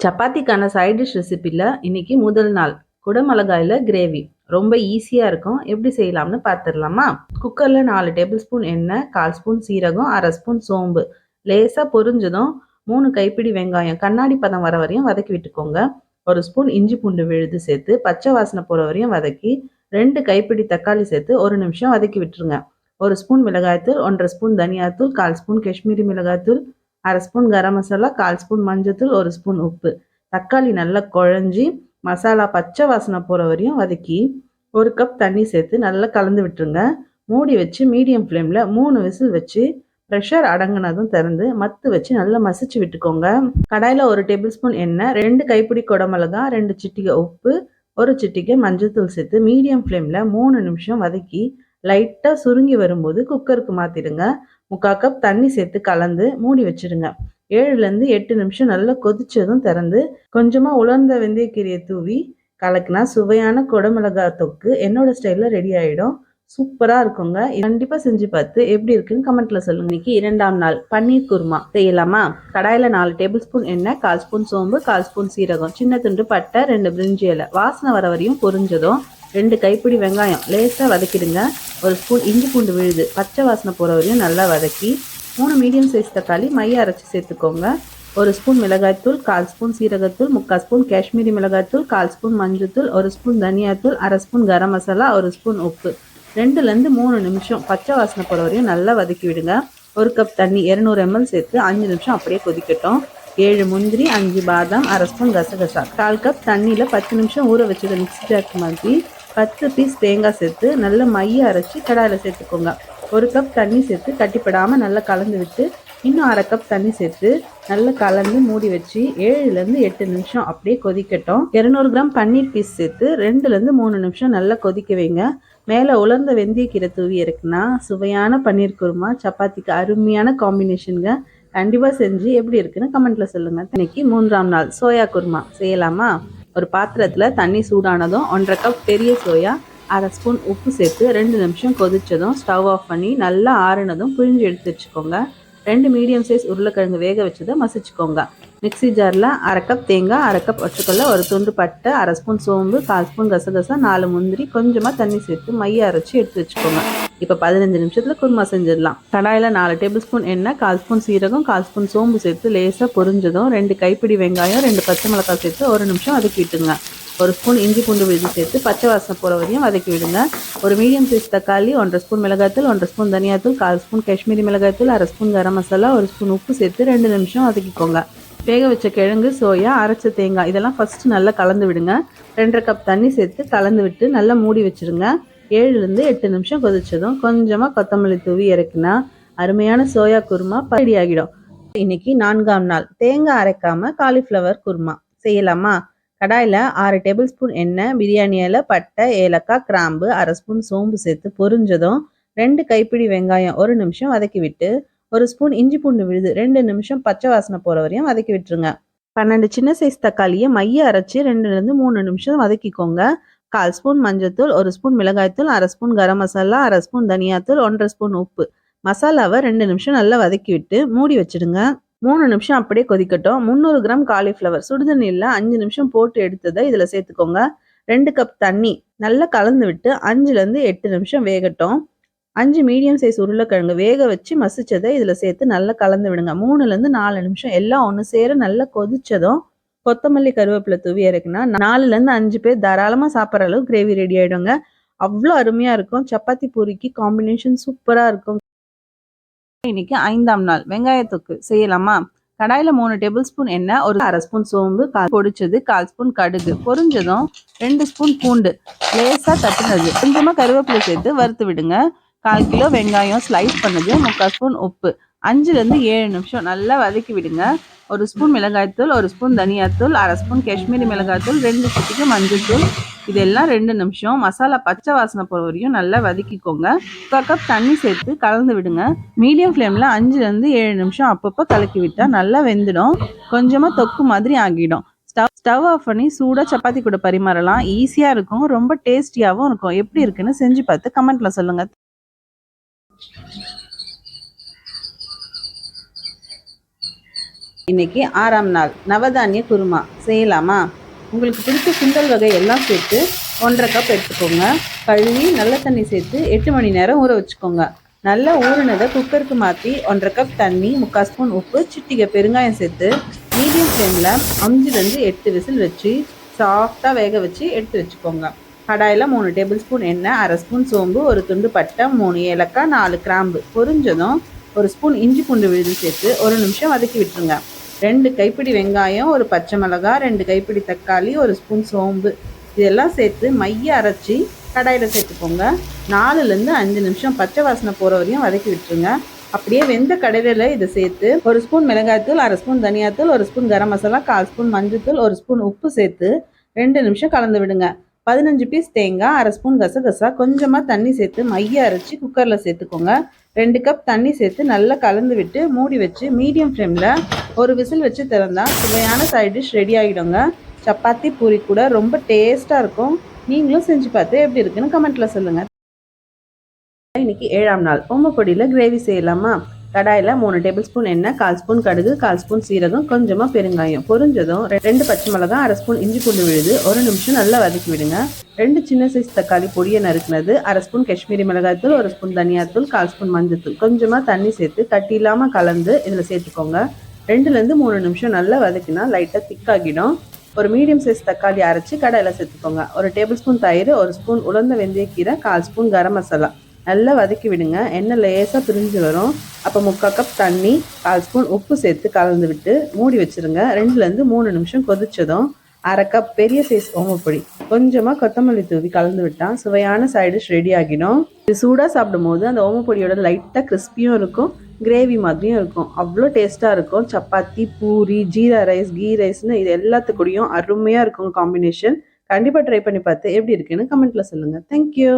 சப்பாத்திக்கான side dish ரெசிப்பியில் இன்னைக்கு முதல் நாள் குடமிளகாயில் கிரேவி ரொம்ப ஈஸியாக இருக்கும். எப்படி செய்யலாம்னு பார்த்துடலாமா குக்கரில் நாலு டேபிள் ஸ்பூன் எண்ணெய் கால் ஸ்பூன் சீரகம் அரை ஸ்பூன் சோம்பு. லேசாக பொரிஞ்சதும் மூணு கைப்பிடி வெங்காயம் கண்ணாடி பதம் வர வரையும் வதக்கி விட்டுக்கோங்க. ஒரு ஸ்பூன் இஞ்சி பூண்டு விழுது சேர்த்து பச்சை வாசனை போகிற வரையும் வதக்கி ரெண்டு கைப்பிடி தக்காளி சேர்த்து ஒரு நிமிஷம் வதக்கி விட்டுருங்க. ஒரு ஸ்பூன் மிளகாய்த்தூள் ஒன்றரை ஸ்பூன் தனியாத்தூள் கால் ஸ்பூன் காஷ்மீரி மிளகாய்த்தூள் அரை ஸ்பூன் கரம் மசாலா கால் ஸ்பூன் மஞ்சத்தூள் ஒரு ஸ்பூன் உப்பு. தக்காளி நல்லா குழஞ்சி மசாலா பச்சை வாசனை போகிற வரையும் வதக்கி ஒரு கப் தண்ணி சேர்த்து நல்லா கலந்து விட்டுருங்க. மூடி வச்சு மீடியம் ஃப்ளேமில் மூணு விசில் வச்சு ப்ரெஷர் அடங்கினதும் திறந்து மத்து வச்சு நல்லா மசிச்சு விட்டுக்கோங்க. கடாயில் ஒரு டேபிள் ஸ்பூன் எண்ணெய் ரெண்டு கைப்பிடி குடமிளகா ரெண்டு சிட்டிகை உப்பு ஒரு சிட்டிகை மஞ்சத்தூள் சேர்த்து மீடியம் ஃப்ளேமில் மூணு நிமிஷம் வதக்கி லைட்டாக சுருங்கி வரும்போது குக்கருக்கு மாற்றிடுங்க முக்கால் கப் தண்ணி சேர்த்து கலந்து மூடி வச்சுடுங்க. ஏழுலேருந்து எட்டு நிமிஷம் நல்லா கொதிச்சதும் திறந்து கொஞ்சமாக உலர்ந்த வெந்தயக்கீரையை தூவி கலக்குனா சுவையான குடமிளகாய் தொக்கு என்னோட ஸ்டைலில் ரெடி ஆகிடும் சூப்பராக இருக்குங்க. கண்டிப்பாக செஞ்சு பார்த்து எப்படி இருக்குன்னு கமெண்ட்ல சொல்லுங்க. இன்னைக்கு இரண்டாம் நாள் பன்னீர் குருமா. செய்யலாமா? கடாயில் நாலு டேபிள் ஸ்பூன் எண்ணெய் கால் ஸ்பூன் சோம்பு கால் ஸ்பூன் சீரகம் சின்ன துண்டு பட்டை ரெண்டு பிரிஞ்சி இலை. வாசனை வர வரையும் பொரிஞ்சதும் ரெண்டு கைப்பிடி வெங்காயம் லேசாக வதக்கிடுங்க. ஒரு ஸ்பூன் இஞ்சி பூண்டு விழுது பச்சை வாசனை போகிற வரையும் நல்லா வதக்கி மூணு மீடியம் சைஸ் தக்காளி மைய அரைச்சி சேர்த்துக்கோங்க. ஒரு ஸ்பூன் மிளகாய்த்தூள் கால் ஸ்பூன் சீரகத்தூள் முக்கால் ஸ்பூன் காஷ்மீரி மிளகாய்த்தூள் கால் ஸ்பூன் மஞ்சத்தூள் ஒரு ஸ்பூன் தனியாத்தூள் அரை ஸ்பூன் கரம் மசாலா ஒரு ஸ்பூன் உப்பு. ரெண்டுலேருந்து மூணு நிமிஷம் பச்சை வாசனை போகிற வரையும் நல்லா வதக்கி விடுங்க. ஒரு கப் தண்ணி இரநூறு எம்எல் சேர்த்து அஞ்சு நிமிஷம் அப்படியே கொதிக்கட்டும். ஏழு முந்திரி அஞ்சு பாதாம் அரை ஸ்பூன் கசகசா. கால் கப் தண்ணியில் பத்து நிமிஷம் ஊற வச்சதை மிக்ஸி ஜாக்கு மாதிரி. பத்து பீஸ் தேங்காய் சேர்த்து நல்லா மைய அரைச்சி கடாயில் சேர்த்துக்கோங்க. ஒரு கப் தண்ணி சேர்த்து கட்டிப்படாமல் நல்லா கலந்து விட்டு இன்னும் அரை கப் தண்ணி சேர்த்து நல்லா கலந்து மூடி வச்சு ஏழுலேருந்து எட்டு நிமிஷம் அப்படியே கொதிக்கட்டும். இரநூறு கிராம் பன்னீர் பீஸ் சேர்த்து ரெண்டுலேருந்து மூணு நிமிஷம் நல்லா கொதிக்க வைங்க. மேலே உலர்ந்த வெந்தயக்கீரை தூவி இருக்குன்னா சுவையான பன்னீர் குருமா சப்பாத்திக்கு அருமையான காம்பினேஷனுங்க கண்டிப்பாக செஞ்சு எப்படி இருக்குன்னு கமெண்ட்டில் சொல்லுங்கள் இன்னைக்கு மூன்றாம் நாள் சோயா குருமா. செய்யலாமா? ஒரு பாத்திரத்தில் தண்ணி சூடானதும் ஒன்றரை கப் பெரிய சோயா அரை ஸ்பூன் உப்பு சேர்த்து ரெண்டு நிமிஷம் கொதிச்சதும் ஸ்டவ் ஆஃப் பண்ணி நல்லா ஆறுனதும் பிழிஞ்சு எடுத்து வச்சுக்கோங்க. ரெண்டு மீடியம் சைஸ் உருளைக்கிழங்கு வேக வச்சதை மசிச்சுக்கோங்க. மிக்சி ஜாரில் அரை கப் தேங்காய் அரை கப் ஒற்றுக்கல்ல ஒரு துண்டு பட்டை அரை ஸ்பூன் சோம்பு கால் ஸ்பூன் கசகசா நாலு முந்திரி கொஞ்சமாக தண்ணி சேர்த்து மைய அரைச்சி எடுத்து வச்சுக்கோங்க. இப்போ பதினஞ்சு நிமிஷத்தில் குருமா செஞ்சிடலாம். கடாயில் நாலு டேபிள் ஸ்பூன் எண்ணெய் கால் ஸ்பூன் சீரகம் கால் ஸ்பூன் சோம்பு சேர்த்து லேசாக பொரிஞ்சதும் ரெண்டு கைப்பிடி வெங்காயம் ரெண்டு பச்சை மிளகாய் சேர்த்து ஒரு நிமிஷம் வதக்கிவிட்டுங்க ஒரு ஸ்பூன் இஞ்சி பூண்டு விழுது சேர்த்து பச்சை வாசனை போகிற வரையும் வதக்கி விடுங்க. ஒரு மீடியம் சைஸ் தக்காளி ஒன்றரை ஸ்பூன் மிளகாய்த்தூள் ஒன்றரை ஸ்பூன் தனியாத்தூள் கால் ஸ்பூன் காஷ்மீரி மிளகாய்த்தூள் அரை ஸ்பூன் கரம் மசாலா ஒரு ஸ்பூன் உப்பு சேர்த்து ரெண்டு நிமிஷம் வதக்கிக்கோங்க. வேக வச்ச கிழங்கு சோயா அரைச்ச தேங்காய் இதெல்லாம் ஃபஸ்ட்டு நல்லா கலந்து விடுங்க. ரெண்டரை கப் தண்ணி சேர்த்து கலந்து விட்டு நல்லா மூடி வச்சுருங்க. ஏழுலேருந்து எட்டு நிமிஷம் கொதிச்சதும் கொஞ்சமாக கொத்தமல்லி தூவி இறக்குனா அருமையான சோயா குருமா படி ஆகிடும். இன்னைக்கு நான்காம் நாள். தேங்காய் அரைக்காம காலிஃப்ளவர் குருமா. செய்யலாமா? கடாயில் ஆறு டேபிள் ஸ்பூன் எண்ணெய் பிரியாணி இலை பட்டை ஏலக்காய் கிராம்பு அரை ஸ்பூன் சோம்பு சேர்த்து பொரிஞ்சதும் ரெண்டு கைப்பிடி வெங்காயம் ஒரு நிமிஷம் வதக்கி விட்டு ஒரு ஸ்பூன் இஞ்சி பூண்டு விழுது ரெண்டு நிமிஷம் பச்சை வாசனை போகிற வரையும் வதக்கி விட்டுருங்க. பன்னெண்டு சின்ன சைஸ் தக்காளியை மைய அரைச்சி ரெண்டுலேருந்து மூணு நிமிஷம் வதக்கிக்கோங்க. கால் ஸ்பூன் மஞ்சத்தூள் ஒரு ஸ்பூன் மிளகாய்த்தூள் அரை ஸ்பூன் கரம் மசாலா அரை ஸ்பூன் தனியாத்தூள் ஒன்றரை ஸ்பூன் உப்பு. மசாலாவை ரெண்டு நிமிஷம் நல்லா வதக்கி விட்டு மூடி வச்சிடுங்க. மூணு நிமிஷம் அப்படியே கொதிக்கட்டும். முந்நூறு கிராம் காலிஃப்ளவர் சுடுதண்ணியில் அஞ்சு நிமிஷம் போட்டு எடுத்ததை இதில் சேர்த்துக்கோங்க. ரெண்டு கப் தண்ணி நல்லா கலந்து விட்டு அஞ்சுலேருந்து எட்டு நிமிஷம் வேகட்டும். அஞ்சு மீடியம் சைஸ் உருளைக்கிழங்கு வேக வச்சு மசிச்சதை இதில் சேர்த்து நல்லா கலந்து விடுங்க. மூணுலேருந்து நாலு நிமிஷம் எல்லாம் ஒன்று சேர நல்லா கொதிச்சதும் கொத்தமல்லி கருவேப்பிலை தூவி இறக்குனா நாலுலேருந்து அஞ்சு பேர் தாராளமாக சாப்பிட்ற அளவு கிரேவி ரெடி ஆகிடுங்க அவ்வளோ அருமையாக இருக்கும். சப்பாத்தி பூரிக்கு காம்பினேஷன் சூப்பராக இருக்கும். இன்னைக்கு ஐந்தாம் நாள். வெங்காயத்தொக்கு செய்யலாமா? கடாயில் மூணு டேபிள் ஸ்பூன் எண்ணெய் ஒரு அரை ஸ்பூன் சோம்பு கால் பொடிச்சது கால் ஸ்பூன் கடுகு. பொரிஞ்சதும் ரெண்டு ஸ்பூன் பூண்டு. லேசாக தட்டுனது. கொஞ்சமாக கருவேப்பிலை சேர்த்து வறுத்து விடுங்க. கால் கிலோ வெங்காயம் ஸ்லைஸ் பண்ணது முக்கால் ஸ்பூன் உப்பு. அஞ்சுலேருந்து ஏழு நிமிஷம் நல்லா வதக்கி விடுங்க. ஒரு ஸ்பூன் மிளகாய்த்தூள் ஒரு ஸ்பூன் தனியாத்தூள் அரை ஸ்பூன் காஷ்மீரி மிளகாய்த்தூள் ரெண்டு மஞ்சள் மஞ்சள்தூள் இதெல்லாம் ரெண்டு நிமிஷம். மசாலா பச்சை வாசனை போகிற வரையும் நல்லா வதக்கிக்கோங்க. முக்கால் கப் தண்ணி சேர்த்து கலந்து விடுங்க. மீடியம் ஃப்ளேமில் அஞ்சுலேருந்து ஏழு நிமிஷம் அப்பப்போ கலக்கி விட்டால் நல்லா வெந்துடும். கொஞ்சமாக தொக்கு மாதிரி ஆகிடும். ஸ்டவ் ஸ்டவ் ஆஃப் பண்ணி சூடாக சப்பாத்தி கூட பரிமாறலாம். ஈஸியாக இருக்கும். ரொம்ப டேஸ்டியாகவும் இருக்கும். எப்படி இருக்குன்னு செஞ்சு பார்த்து கமெண்ட்டில் சொல்லுங்கள் இன்னைக்கு ஆறாம் நாள். நவதானிய குருமா. செய்யலாமா? உங்களுக்கு பிடிச்ச சுண்டல் வகை எல்லாம் சேர்த்து ஒன்றரை கப் எடுத்துக்கோங்க. கழுவி நல்ல தண்ணி சேர்த்து எட்டு மணி நேரம் ஊற வச்சுக்கோங்க. நல்லா ஊறினதை குக்கருக்கு மாற்றி ஒன்றரை கப் தண்ணி முக்கால் ஸ்பூன் உப்பு சிட்டிகை பெருங்காயம் சேர்த்து மீடியம் ஃப்ளேமில் அஞ்சுலேருந்து எட்டு விசில் வச்சு சாஃப்டாக வேக வச்சு எடுத்து வச்சுக்கோங்க. கடாயில் மூணு டேபிள் ஸ்பூன் எண்ணெய் அரை ஸ்பூன் சோம்பு ஒரு துண்டு பட்டை மூணு ஏலக்காய் நாலு கிராம்பு. பொரிஞ்சதும் ஒரு ஸ்பூன் இஞ்சி பூண்டு விழுது சேர்த்து ஒரு நிமிஷம் வதக்கி விட்டுருங்க. ரெண்டு கைப்பிடி வெங்காயம் ஒரு பச்சை மிளகாய் ரெண்டு கைப்பிடி தக்காளி ஒரு ஸ்பூன் சோம்பு. இதெல்லாம் சேர்த்து மைய அரைச்சி கடாயில் சேர்த்துக்கோங்க. நாலுலேருந்து அஞ்சு நிமிஷம் பச்சை வாசனை போகிற வரையும் வதக்கி விட்டுருங்க. அப்படியே வெந்த கடையில் இதை சேர்த்து ஒரு ஸ்பூன் மிளகாய்த்தூள் அரை ஸ்பூன் தனியாத்தூள் ஒரு ஸ்பூன் கரம் மசாலா கால் ஸ்பூன் மஞ்சத்தூள் ஒரு ஸ்பூன் உப்பு சேர்த்து ரெண்டு நிமிஷம் கலந்து விடுங்க. பதினஞ்சு பீஸ் தேங்காய் அரை ஸ்பூன் கசகசா கொஞ்சமாக தண்ணி சேர்த்து மைய அரைச்சி குக்கரில் சேர்த்துக்கோங்க. ரெண்டு கப் தண்ணி சேர்த்து நல்லா கலந்து விட்டு மூடி வச்சு மீடியம் ஃப்ளேமில் ஒரு விசில் வச்சு திறந்தால் சுவையான சைட் டிஷ் ரெடி ஆகிடுங்க சப்பாத்தி பூரி கூட ரொம்ப டேஸ்ட்டாக இருக்கும். நீங்களும் செஞ்சு பார்த்து எப்படி இருக்குன்னு கமெண்ட்டில் சொல்லுங்கள் இன்னைக்கு ஏழாம் நாள். ஓமப்பொடியில் கிரேவி செய்யலாமா? கடாயில் மூணு டேபிள் ஸ்பூன் எண்ணெய் கால் ஸ்பூன் கடுகு கால் ஸ்பூன் சீரகம் கொஞ்சமாக பெருங்காயம். பொரிஞ்சதும் ரெண்டு பச்சை மிளகா அரை ஸ்பூன் இஞ்சி பூண்டு விழுது. ஒரு நிமிஷம் நல்லா வதக்கி விடுங்க. ரெண்டு சின்ன சைஸ் தக்காளி பொடியை நறுக்குனது அரை ஸ்பூன் காஷ்மீரி மிளகாய்த்தூள் ஒரு ஸ்பூன் தனியாத்தூள் கால் ஸ்பூன் மஞ்சத்தூள் கொஞ்சமாக தண்ணி சேர்த்து கட்டி இல்லாமல் கலந்து இதில் சேர்த்துக்கோங்க. ரெண்டுலேருந்து மூணு நிமிஷம் நல்லா வதக்கினா லைட்டாக திக்காகிடும் ஒரு மீடியம் சைஸ் தக்காளி அரைச்சி கடையில் சேர்த்துக்கோங்க. ஒரு டேபிள் ஸ்பூன் தயிர் ஒரு ஸ்பூன் உலர்ந்த வெந்தயக்கீரை கால் ஸ்பூன் கரம் மசாலா. நல்லா வதக்கி விடுங்க. எண்ணெய் லேசாக பிரிஞ்சு வரும். அப்போ முக்கால் கப் தண்ணி கால் ஸ்பூன் உப்பு சேர்த்து கலந்து விட்டு மூடி வச்சுருங்க. ரெண்டுலேருந்து மூணு நிமிஷம் கொதிச்சதும் அரை கப் பெரிய சைஸ் ஓமப்பொடி கொஞ்சமாக கொத்தமல்லி தூவி கலந்து விட்டால் சுவையான சைடிஷ் ரெடி ஆகிடும். இது சூடாக சாப்பிடும் போது அந்த ஓமப்பொடியோட லைட்டாக கிறிஸ்பியும் இருக்கும் கிரேவி மாதிரியும் இருக்கும். அவ்வளோ டேஸ்ட்டாக இருக்கும். சப்பாத்தி பூரி ஜீரா ரைஸ் கீ ரைஸ்னு இது எல்லாத்துக்கூடையும் அருமையாக இருக்கும் காம்பினேஷன் கண்டிப்பாக ட்ரை பண்ணி பார்த்து எப்படி இருக்குன்னு கமெண்ட்டில் சொல்லுங்கள் தேங்க்யூ